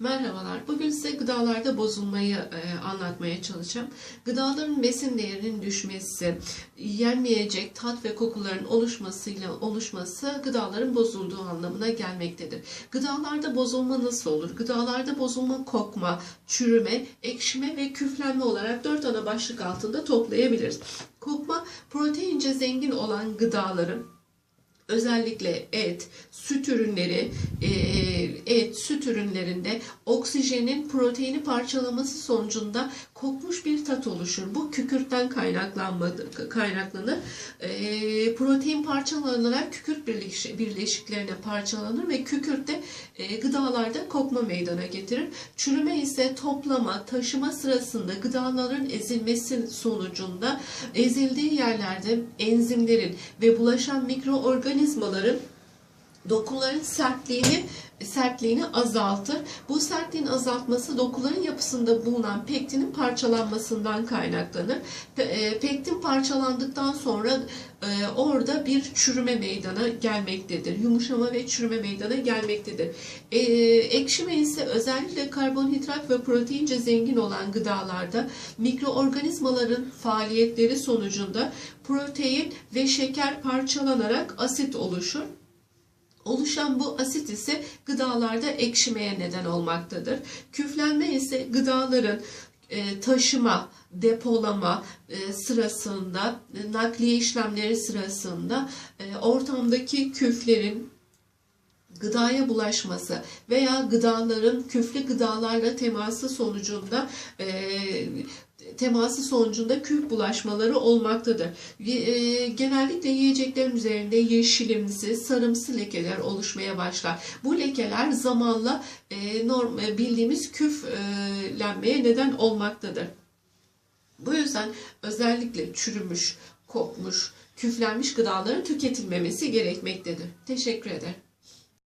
Merhabalar. Bugün size gıdalarda bozulmayı e, anlatmaya çalışacağım. Gıdaların besin değerinin düşmesi, yenmeyecek tat ve kokuların oluşmasıyla oluşması gıdaların bozulduğu anlamına gelmektedir. Gıdalarda bozulma nasıl olur? Gıdalarda bozulma kokma, çürüme, ekşime ve küflenme olarak dört ana başlık altında toplayabiliriz. Kokma, proteince zengin olan gıdaların özellikle et, süt ürünleri, e, et, süt ürünlerinde oksijenin proteini parçalaması sonucunda kokmuş bir tat oluşur. Bu kükürtten kaynaklanır. E, protein parçalanarak kükürt birleş- birleşiklerine parçalanır ve kükürt de e, gıdalarda kokma meydana getirir. Çürüme ise toplama, taşıma sırasında gıdaların ezilmesi sonucunda ezildiği yerlerde enzimlerin ve bulaşan mikroorganizmaların mekanizmaların dokuların sertliğini sertliğini azaltır. Bu sertliğin azaltması dokuların yapısında bulunan pektinin parçalanmasından kaynaklanır. E, Pektin parçalandıktan sonra e, orada bir çürüme meydana gelmektedir. Yumuşama ve çürüme meydana gelmektedir. E, ekşime ise özellikle karbonhidrat ve proteince zengin olan gıdalarda mikroorganizmaların faaliyetleri sonucunda protein ve şeker parçalanarak asit oluşur. Oluşan bu asit ise gıdalarda ekşimeye neden olmaktadır. Küflenme ise gıdaların e, taşıma, depolama e, sırasında, nakliye işlemleri sırasında e, ortamdaki küflerin gıdaya bulaşması veya gıdaların küflü gıdalarla teması sonucunda e, teması sonucunda küf bulaşmaları olmaktadır. E, genellikle yiyeceklerin üzerinde yeşilimsi, sarımsı lekeler oluşmaya başlar. Bu lekeler zamanla e, e, bildiğimiz küflenmeye neden olmaktadır. Bu yüzden özellikle çürümüş, kokmuş, küflenmiş gıdaların tüketilmemesi gerekmektedir. Teşekkür ederim.